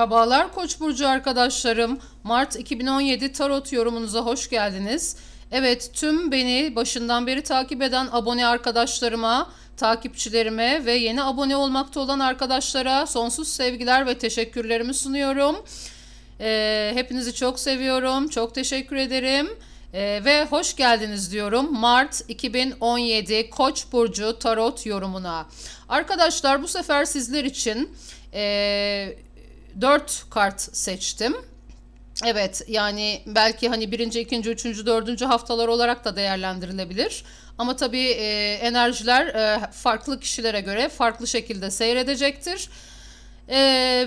Merhabalar Koç burcu arkadaşlarım. Mart 2017 tarot yorumunuza hoş geldiniz. Evet, tüm beni başından beri takip eden abone arkadaşlarıma, takipçilerime ve yeni abone olmakta olan arkadaşlara sonsuz sevgiler ve teşekkürlerimi sunuyorum. Ee, hepinizi çok seviyorum. Çok teşekkür ederim. Ee, ve hoş geldiniz diyorum Mart 2017 Koç burcu tarot yorumuna. Arkadaşlar bu sefer sizler için ee, 4 kart seçtim. Evet yani belki hani birinci, ikinci, üçüncü, dördüncü haftalar olarak da değerlendirilebilir. Ama tabii e, enerjiler e, farklı kişilere göre farklı şekilde seyredecektir. E,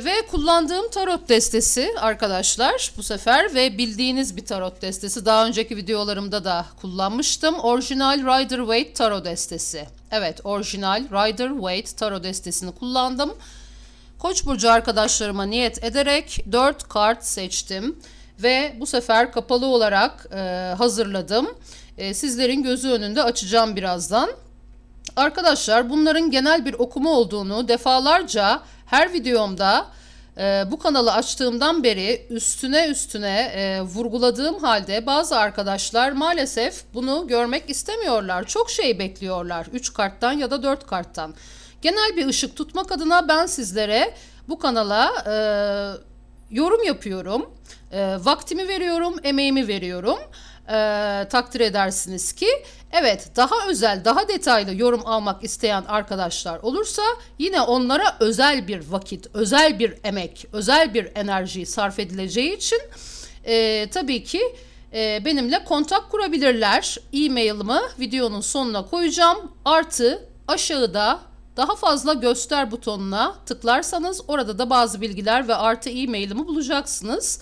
ve kullandığım tarot destesi arkadaşlar bu sefer ve bildiğiniz bir tarot destesi. Daha önceki videolarımda da kullanmıştım. Orijinal Rider Waite tarot destesi. Evet orijinal Rider Waite tarot destesini kullandım. Koç burcu arkadaşlarıma niyet ederek 4 kart seçtim ve bu sefer kapalı olarak e, hazırladım. E, sizlerin gözü önünde açacağım birazdan. Arkadaşlar bunların genel bir okuma olduğunu defalarca her videomda e, bu kanalı açtığımdan beri üstüne üstüne e, vurguladığım halde bazı arkadaşlar maalesef bunu görmek istemiyorlar. Çok şey bekliyorlar 3 karttan ya da 4 karttan. Genel bir ışık tutmak adına ben sizlere bu kanala e, yorum yapıyorum. E, vaktimi veriyorum, emeğimi veriyorum. E, takdir edersiniz ki evet daha özel, daha detaylı yorum almak isteyen arkadaşlar olursa yine onlara özel bir vakit, özel bir emek, özel bir enerji sarf edileceği için e, tabii ki e, benimle kontak kurabilirler. E-mail'ımı videonun sonuna koyacağım. Artı aşağıda daha fazla göster butonuna tıklarsanız orada da bazı bilgiler ve artı e-mailimi bulacaksınız.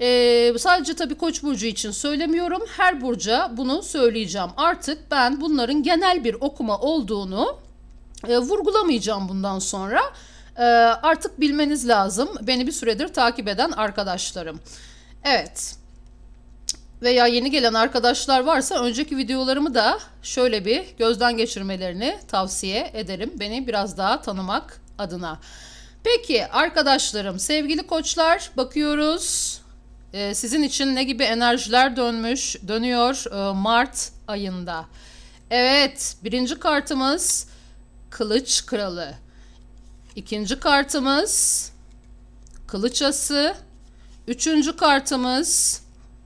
Ee, sadece tabii Koç burcu için söylemiyorum. Her burca bunu söyleyeceğim. Artık ben bunların genel bir okuma olduğunu e, vurgulamayacağım bundan sonra. E, artık bilmeniz lazım. Beni bir süredir takip eden arkadaşlarım. Evet veya yeni gelen arkadaşlar varsa önceki videolarımı da şöyle bir gözden geçirmelerini tavsiye ederim. Beni biraz daha tanımak adına. Peki arkadaşlarım, sevgili koçlar bakıyoruz. Ee, sizin için ne gibi enerjiler dönmüş, dönüyor e, Mart ayında. Evet, birinci kartımız Kılıç Kralı. İkinci kartımız Kılıç Ası. Üçüncü kartımız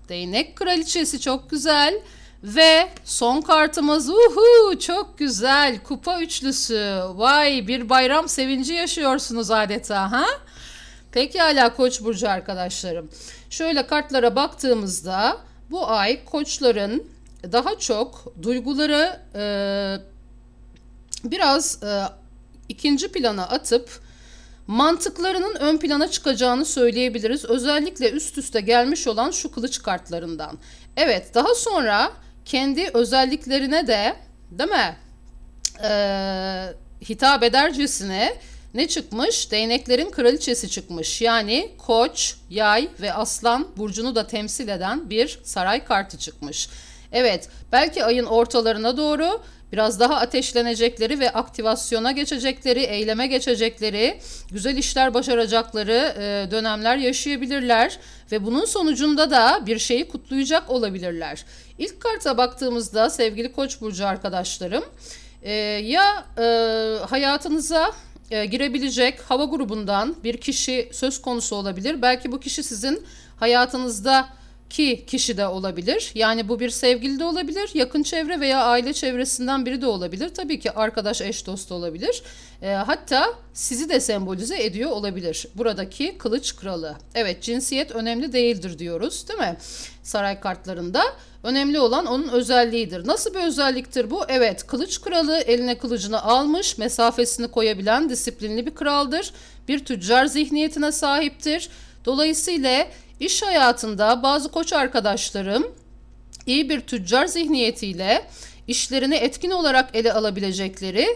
Değnek Kraliçesi çok güzel. Ve son kartımız uhu çok güzel kupa üçlüsü. Vay bir bayram sevinci yaşıyorsunuz adeta ha? Pekala Koç burcu arkadaşlarım. Şöyle kartlara baktığımızda bu ay koçların daha çok duyguları e, biraz e, ikinci plana atıp mantıklarının ön plana çıkacağını söyleyebiliriz. Özellikle üst üste gelmiş olan şu kılıç kartlarından. Evet daha sonra kendi özelliklerine de değil mi ee, hitap edercesine ne çıkmış? Değneklerin kraliçesi çıkmış. Yani koç, yay ve aslan burcunu da temsil eden bir saray kartı çıkmış. Evet belki ayın ortalarına doğru biraz daha ateşlenecekleri ve aktivasyona geçecekleri, eyleme geçecekleri, güzel işler başaracakları e, dönemler yaşayabilirler ve bunun sonucunda da bir şeyi kutlayacak olabilirler. İlk karta baktığımızda sevgili Koç burcu arkadaşlarım, e, ya e, hayatınıza e, girebilecek hava grubundan bir kişi söz konusu olabilir. Belki bu kişi sizin hayatınızda ki kişi de olabilir. Yani bu bir sevgili de olabilir, yakın çevre veya aile çevresinden biri de olabilir. Tabii ki arkadaş, eş, dost olabilir. E, hatta sizi de sembolize ediyor olabilir. Buradaki kılıç kralı. Evet cinsiyet önemli değildir diyoruz değil mi? Saray kartlarında. Önemli olan onun özelliğidir. Nasıl bir özelliktir bu? Evet kılıç kralı eline kılıcını almış, mesafesini koyabilen disiplinli bir kraldır. Bir tüccar zihniyetine sahiptir. Dolayısıyla İş hayatında bazı koç arkadaşlarım iyi bir tüccar zihniyetiyle işlerini etkin olarak ele alabilecekleri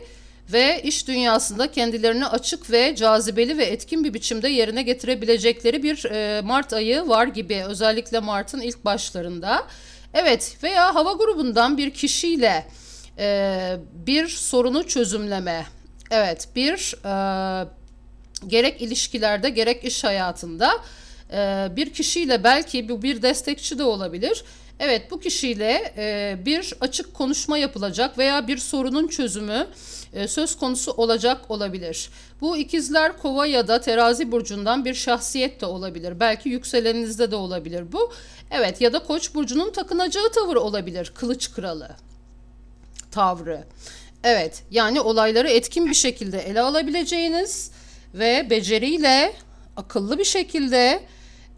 ve iş dünyasında kendilerini açık ve cazibeli ve etkin bir biçimde yerine getirebilecekleri bir e, Mart ayı var gibi özellikle Mart'ın ilk başlarında. Evet veya hava grubundan bir kişiyle e, bir sorunu çözümleme, evet bir e, gerek ilişkilerde gerek iş hayatında e, bir kişiyle belki bu bir destekçi de olabilir. Evet bu kişiyle e, bir açık konuşma yapılacak veya bir sorunun çözümü e, söz konusu olacak olabilir. Bu ikizler kova ya da terazi burcundan bir şahsiyet de olabilir. Belki yükseleninizde de olabilir bu. Evet ya da koç burcunun takınacağı tavır olabilir. Kılıç kralı tavrı. Evet yani olayları etkin bir şekilde ele alabileceğiniz ve beceriyle akıllı bir şekilde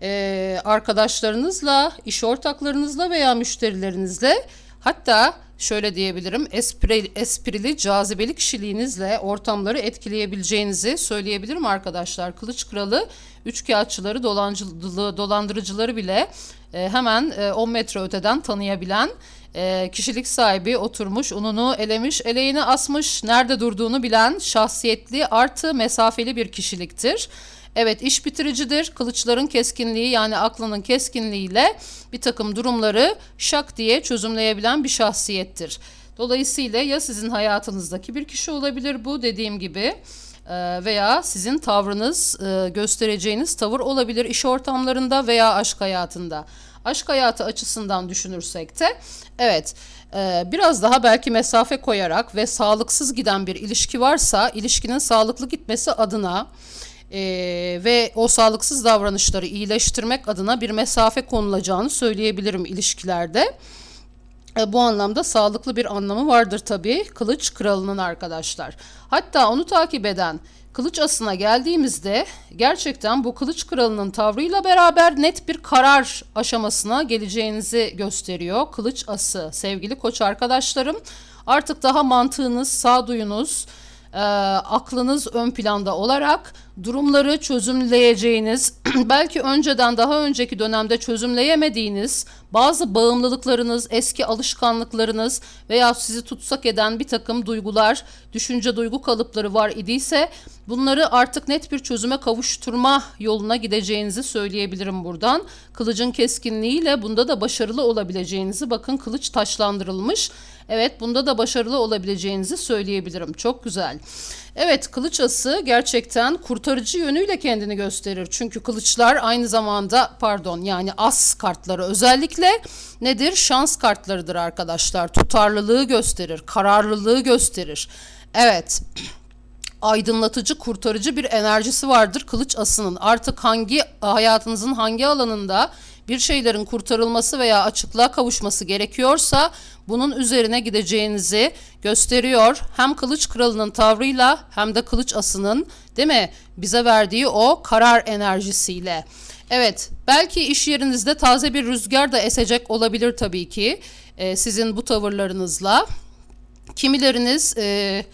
e, arkadaşlarınızla, iş ortaklarınızla veya müşterilerinizle hatta şöyle diyebilirim espri, esprili, cazibeli kişiliğinizle ortamları etkileyebileceğinizi söyleyebilirim arkadaşlar. Kılıç Kralı dolancılı, dolandırıcıları bile e, hemen e, 10 metre öteden tanıyabilen e, kişilik sahibi oturmuş, ununu elemiş, eleğini asmış, nerede durduğunu bilen şahsiyetli artı mesafeli bir kişiliktir. Evet iş bitiricidir. Kılıçların keskinliği yani aklının keskinliğiyle bir takım durumları şak diye çözümleyebilen bir şahsiyettir. Dolayısıyla ya sizin hayatınızdaki bir kişi olabilir bu dediğim gibi e, veya sizin tavrınız e, göstereceğiniz tavır olabilir iş ortamlarında veya aşk hayatında. Aşk hayatı açısından düşünürsek de evet e, biraz daha belki mesafe koyarak ve sağlıksız giden bir ilişki varsa ilişkinin sağlıklı gitmesi adına e, ve o sağlıksız davranışları iyileştirmek adına bir mesafe konulacağını söyleyebilirim ilişkilerde. E, bu anlamda sağlıklı bir anlamı vardır tabii Kılıç Kralı'nın arkadaşlar. Hatta onu takip eden Kılıç Ası'na geldiğimizde gerçekten bu Kılıç Kralı'nın tavrıyla beraber net bir karar aşamasına geleceğinizi gösteriyor. Kılıç Ası sevgili koç arkadaşlarım artık daha mantığınız, sağduyunuz, e, aklınız ön planda olarak durumları çözümleyeceğiniz, belki önceden daha önceki dönemde çözümleyemediğiniz bazı bağımlılıklarınız, eski alışkanlıklarınız veya sizi tutsak eden bir takım duygular, düşünce duygu kalıpları var idiyse bunları artık net bir çözüme kavuşturma yoluna gideceğinizi söyleyebilirim buradan. Kılıcın keskinliğiyle bunda da başarılı olabileceğinizi bakın kılıç taşlandırılmış. Evet bunda da başarılı olabileceğinizi söyleyebilirim. Çok güzel. Evet kılıç ası gerçekten kurtarıcı yönüyle kendini gösterir. Çünkü kılıçlar aynı zamanda pardon yani as kartları özellikle nedir? Şans kartlarıdır arkadaşlar. Tutarlılığı gösterir, kararlılığı gösterir. Evet aydınlatıcı, kurtarıcı bir enerjisi vardır kılıç asının. Artık hangi hayatınızın hangi alanında bir şeylerin kurtarılması veya açıklığa kavuşması gerekiyorsa bunun üzerine gideceğinizi gösteriyor. Hem kılıç kralının tavrıyla hem de kılıç asının değil mi bize verdiği o karar enerjisiyle. Evet belki iş yerinizde taze bir rüzgar da esecek olabilir tabii ki e, sizin bu tavırlarınızla. Kimileriniz... E,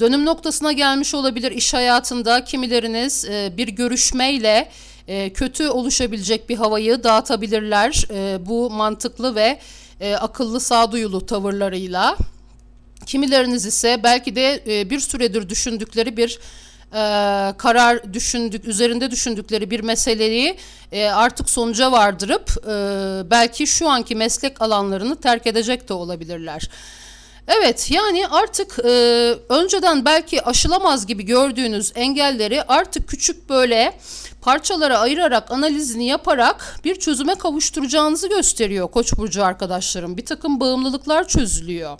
dönüm noktasına gelmiş olabilir iş hayatında. Kimileriniz e, bir görüşmeyle e, kötü oluşabilecek bir havayı dağıtabilirler. E, bu mantıklı ve e, akıllı sağduyulu tavırlarıyla. Kimileriniz ise belki de e, bir süredir düşündükleri bir e, karar düşündük üzerinde düşündükleri bir meseleyi e, artık sonuca vardırıp e, belki şu anki meslek alanlarını terk edecek de olabilirler. Evet yani artık e, önceden belki aşılamaz gibi gördüğünüz engelleri artık küçük böyle parçalara ayırarak analizini yaparak bir çözüme kavuşturacağınızı gösteriyor Koç burcu arkadaşlarım. Bir takım bağımlılıklar çözülüyor.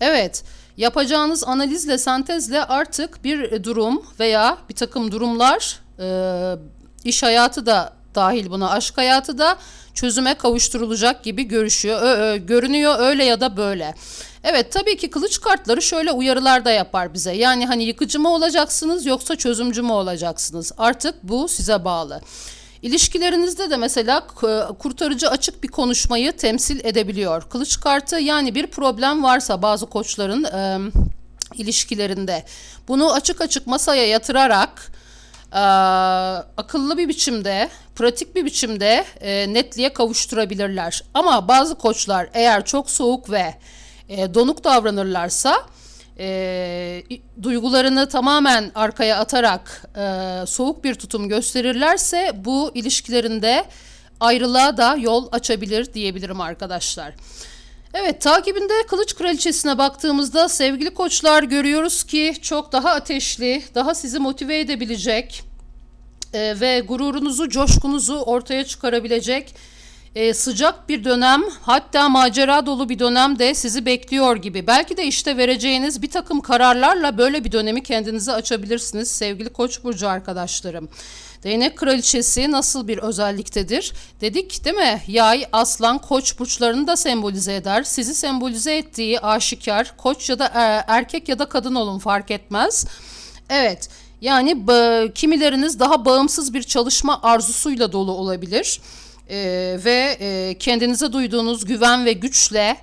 Evet, yapacağınız analizle, sentezle artık bir durum veya bir takım durumlar, e, iş hayatı da dahil buna, aşk hayatı da çözüme kavuşturulacak gibi görüşüyor, ö, ö, görünüyor öyle ya da böyle. Evet tabii ki kılıç kartları şöyle uyarılar da yapar bize. Yani hani yıkıcı mı olacaksınız yoksa çözümcü mü olacaksınız? Artık bu size bağlı. İlişkilerinizde de mesela kurtarıcı açık bir konuşmayı temsil edebiliyor. Kılıç kartı yani bir problem varsa bazı koçların e, ilişkilerinde bunu açık açık masaya yatırarak e, akıllı bir biçimde, pratik bir biçimde e, netliğe kavuşturabilirler. Ama bazı koçlar eğer çok soğuk ve e, donuk davranırlarsa e, duygularını tamamen arkaya atarak e, soğuk bir tutum gösterirlerse bu ilişkilerinde ayrılığa da yol açabilir diyebilirim arkadaşlar. Evet takibinde Kılıç Kraliçesi'ne baktığımızda sevgili koçlar görüyoruz ki çok daha ateşli, daha sizi motive edebilecek, e, ve gururunuzu, coşkunuzu ortaya çıkarabilecek e, sıcak bir dönem hatta macera dolu bir dönem de sizi bekliyor gibi. Belki de işte vereceğiniz bir takım kararlarla böyle bir dönemi kendinize açabilirsiniz sevgili Koç burcu arkadaşlarım. Değnek kraliçesi nasıl bir özelliktedir? Dedik değil mi? Yay, aslan, koç burçlarını da sembolize eder. Sizi sembolize ettiği aşikar. Koç ya da e, erkek ya da kadın olun fark etmez. Evet. Yani kimileriniz daha bağımsız bir çalışma arzusuyla dolu olabilir. Ee, ve e, kendinize duyduğunuz güven ve güçle,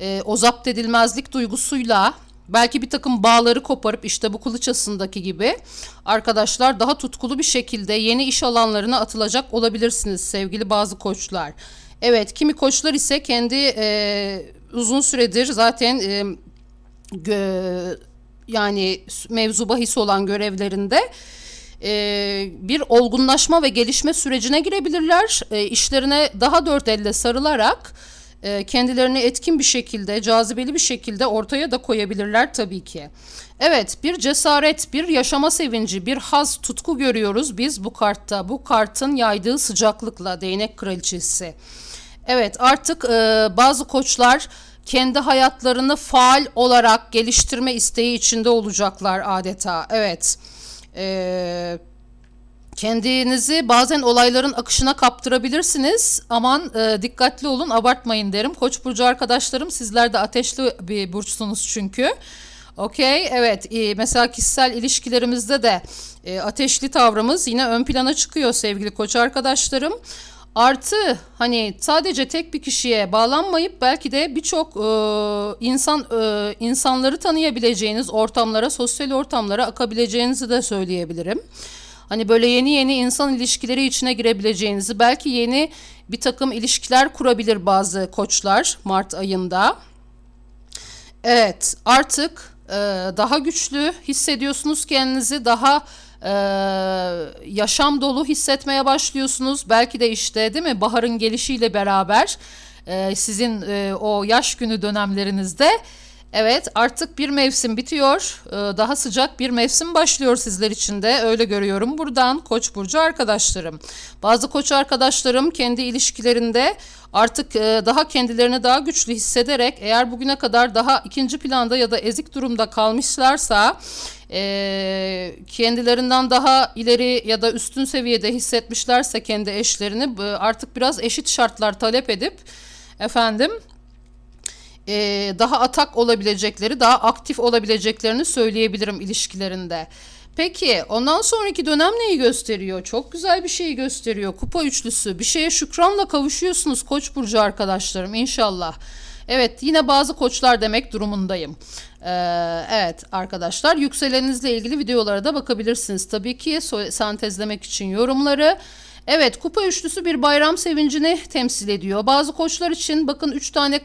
e, o zapt edilmezlik duygusuyla belki bir takım bağları koparıp işte bu kılıçasındaki gibi arkadaşlar daha tutkulu bir şekilde yeni iş alanlarına atılacak olabilirsiniz sevgili bazı koçlar. Evet kimi koçlar ise kendi e, uzun süredir zaten e, gö- yani mevzu bahis olan görevlerinde e, bir olgunlaşma ve gelişme sürecine girebilirler. E, işlerine daha dört elle sarılarak e, kendilerini etkin bir şekilde, cazibeli bir şekilde ortaya da koyabilirler tabii ki. Evet, bir cesaret, bir yaşama sevinci, bir haz, tutku görüyoruz biz bu kartta. Bu kartın yaydığı sıcaklıkla değnek kraliçesi. Evet, artık e, bazı koçlar kendi hayatlarını faal olarak geliştirme isteği içinde olacaklar adeta. Evet. Eee Kendinizi bazen olayların akışına kaptırabilirsiniz. Aman e, dikkatli olun, abartmayın derim. Koç burcu arkadaşlarım, sizler de ateşli bir burçsunuz çünkü. Okey, evet. E, mesela kişisel ilişkilerimizde de e, ateşli tavrımız yine ön plana çıkıyor sevgili koç arkadaşlarım. Artı hani sadece tek bir kişiye bağlanmayıp belki de birçok e, insan e, insanları tanıyabileceğiniz ortamlara, sosyal ortamlara akabileceğinizi de söyleyebilirim. Hani böyle yeni yeni insan ilişkileri içine girebileceğinizi, belki yeni bir takım ilişkiler kurabilir bazı koçlar Mart ayında. Evet, artık e, daha güçlü hissediyorsunuz kendinizi, daha e, yaşam dolu hissetmeye başlıyorsunuz. Belki de işte değil mi baharın gelişiyle beraber e, sizin e, o yaş günü dönemlerinizde Evet artık bir mevsim bitiyor. Ee, daha sıcak bir mevsim başlıyor sizler için de. Öyle görüyorum buradan Koç burcu arkadaşlarım. Bazı Koç arkadaşlarım kendi ilişkilerinde artık e, daha kendilerini daha güçlü hissederek eğer bugüne kadar daha ikinci planda ya da ezik durumda kalmışlarsa e, kendilerinden daha ileri ya da üstün seviyede hissetmişlerse kendi eşlerini artık biraz eşit şartlar talep edip efendim e, daha atak olabilecekleri, daha aktif olabileceklerini söyleyebilirim ilişkilerinde. Peki ondan sonraki dönem neyi gösteriyor? Çok güzel bir şeyi gösteriyor. Kupa üçlüsü. Bir şeye şükranla kavuşuyorsunuz Koç burcu arkadaşlarım inşallah. Evet yine bazı koçlar demek durumundayım. Ee, evet arkadaşlar yükseleninizle ilgili videolara da bakabilirsiniz. Tabii ki sentezlemek için yorumları. Evet kupa üçlüsü bir bayram sevincini temsil ediyor. Bazı koçlar için bakın üç tane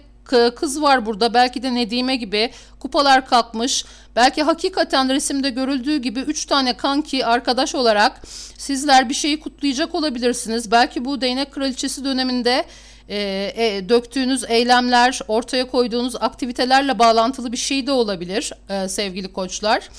kız var burada. Belki de Nedime gibi kupalar kalkmış. Belki hakikaten resimde görüldüğü gibi 3 tane kanki arkadaş olarak sizler bir şeyi kutlayacak olabilirsiniz. Belki bu değnek kraliçesi döneminde e, e, döktüğünüz eylemler, ortaya koyduğunuz aktivitelerle bağlantılı bir şey de olabilir e, sevgili koçlar.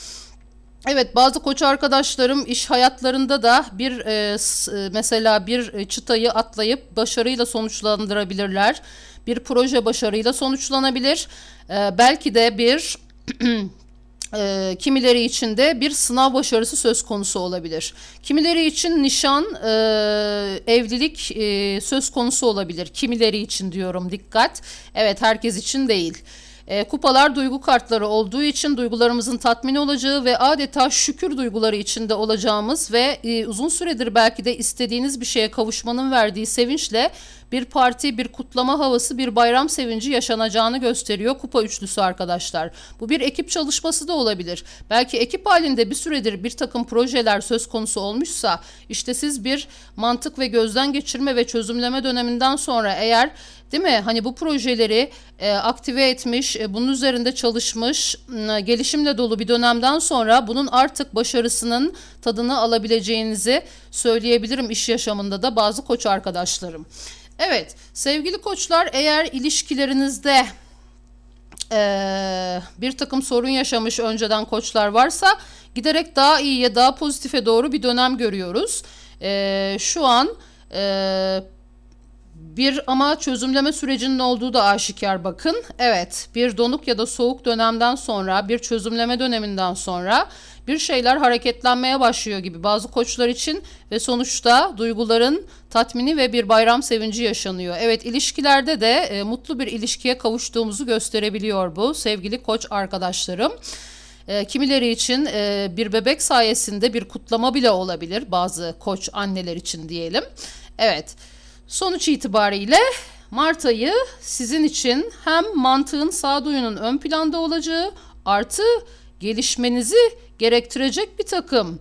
Evet bazı koç arkadaşlarım iş hayatlarında da bir e, e mesela bir çıtayı atlayıp başarıyla sonuçlandırabilirler bir proje başarıyla sonuçlanabilir. E, belki de bir e, kimileri için de bir sınav başarısı söz konusu olabilir. Kimileri için nişan, e, evlilik e, söz konusu olabilir. Kimileri için diyorum dikkat. Evet herkes için değil. E, kupalar duygu kartları olduğu için duygularımızın tatmin olacağı ve adeta şükür duyguları içinde olacağımız ve e, uzun süredir belki de istediğiniz bir şeye kavuşmanın verdiği sevinçle bir parti, bir kutlama havası, bir bayram sevinci yaşanacağını gösteriyor kupa üçlüsü arkadaşlar. Bu bir ekip çalışması da olabilir. Belki ekip halinde bir süredir bir takım projeler söz konusu olmuşsa işte siz bir mantık ve gözden geçirme ve çözümleme döneminden sonra eğer Değil mi? Hani bu projeleri e, aktive etmiş, e, bunun üzerinde çalışmış, e, gelişimle dolu bir dönemden sonra bunun artık başarısının tadını alabileceğinizi söyleyebilirim iş yaşamında da bazı koç arkadaşlarım. Evet, sevgili koçlar eğer ilişkilerinizde e, bir takım sorun yaşamış önceden koçlar varsa giderek daha iyiye, daha pozitife doğru bir dönem görüyoruz. e, şu an e, bir ama çözümleme sürecinin olduğu da aşikar bakın. Evet bir donuk ya da soğuk dönemden sonra bir çözümleme döneminden sonra bir şeyler hareketlenmeye başlıyor gibi bazı koçlar için ve sonuçta duyguların tatmini ve bir bayram sevinci yaşanıyor. Evet ilişkilerde de e, mutlu bir ilişkiye kavuştuğumuzu gösterebiliyor bu sevgili koç arkadaşlarım. E, kimileri için e, bir bebek sayesinde bir kutlama bile olabilir bazı koç anneler için diyelim. Evet. Sonuç itibariyle Mart ayı sizin için hem mantığın sağduyunun ön planda olacağı artı gelişmenizi gerektirecek bir takım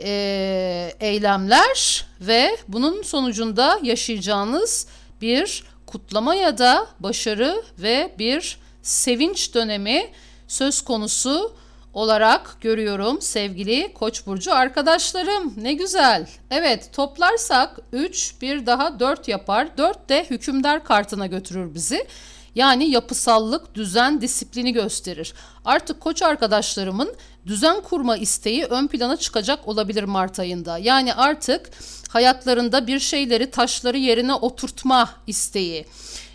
e, eylemler ve bunun sonucunda yaşayacağınız bir kutlama ya da başarı ve bir sevinç dönemi söz konusu olarak görüyorum sevgili Koç burcu arkadaşlarım. Ne güzel. Evet, toplarsak 3 bir daha 4 yapar. 4 de hükümdar kartına götürür bizi. Yani yapısallık, düzen, disiplini gösterir. Artık koç arkadaşlarımın düzen kurma isteği ön plana çıkacak olabilir Mart ayında. Yani artık hayatlarında bir şeyleri, taşları yerine oturtma isteği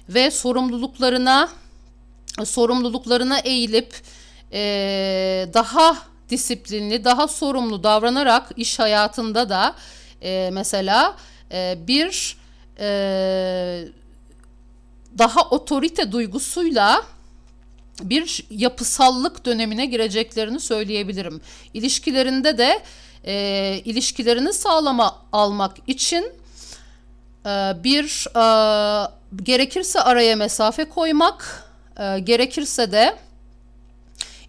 ve sorumluluklarına sorumluluklarına eğilip e, daha disiplinli, daha sorumlu davranarak iş hayatında da e, mesela e, bir e, daha otorite duygusuyla bir yapısallık dönemine gireceklerini söyleyebilirim. İlişkilerinde de e, ilişkilerini sağlama almak için e, bir e, gerekirse araya mesafe koymak, e, gerekirse de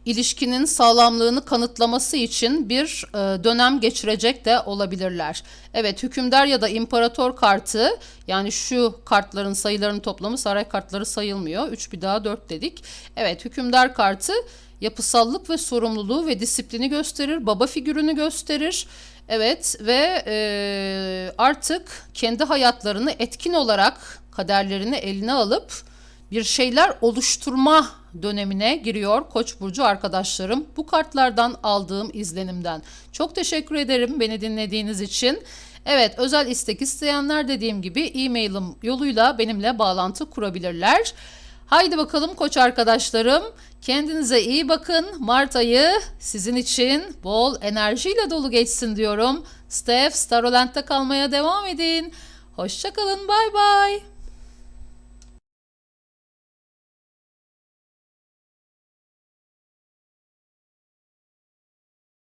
ilişkinin sağlamlığını kanıtlaması için bir e, dönem geçirecek de olabilirler. Evet hükümdar ya da imparator kartı yani şu kartların sayılarının toplamı saray kartları sayılmıyor. 3 bir daha 4 dedik. Evet hükümdar kartı yapısallık ve sorumluluğu ve disiplini gösterir. Baba figürünü gösterir. Evet ve e, artık kendi hayatlarını etkin olarak kaderlerini eline alıp bir şeyler oluşturma dönemine giriyor Koç burcu arkadaşlarım. Bu kartlardan aldığım izlenimden. Çok teşekkür ederim beni dinlediğiniz için. Evet özel istek isteyenler dediğim gibi e-mailim yoluyla benimle bağlantı kurabilirler. Haydi bakalım koç arkadaşlarım. Kendinize iyi bakın. Mart ayı sizin için bol enerjiyle dolu geçsin diyorum. Steph Starolent'te kalmaya devam edin. Hoşçakalın. Bay bay.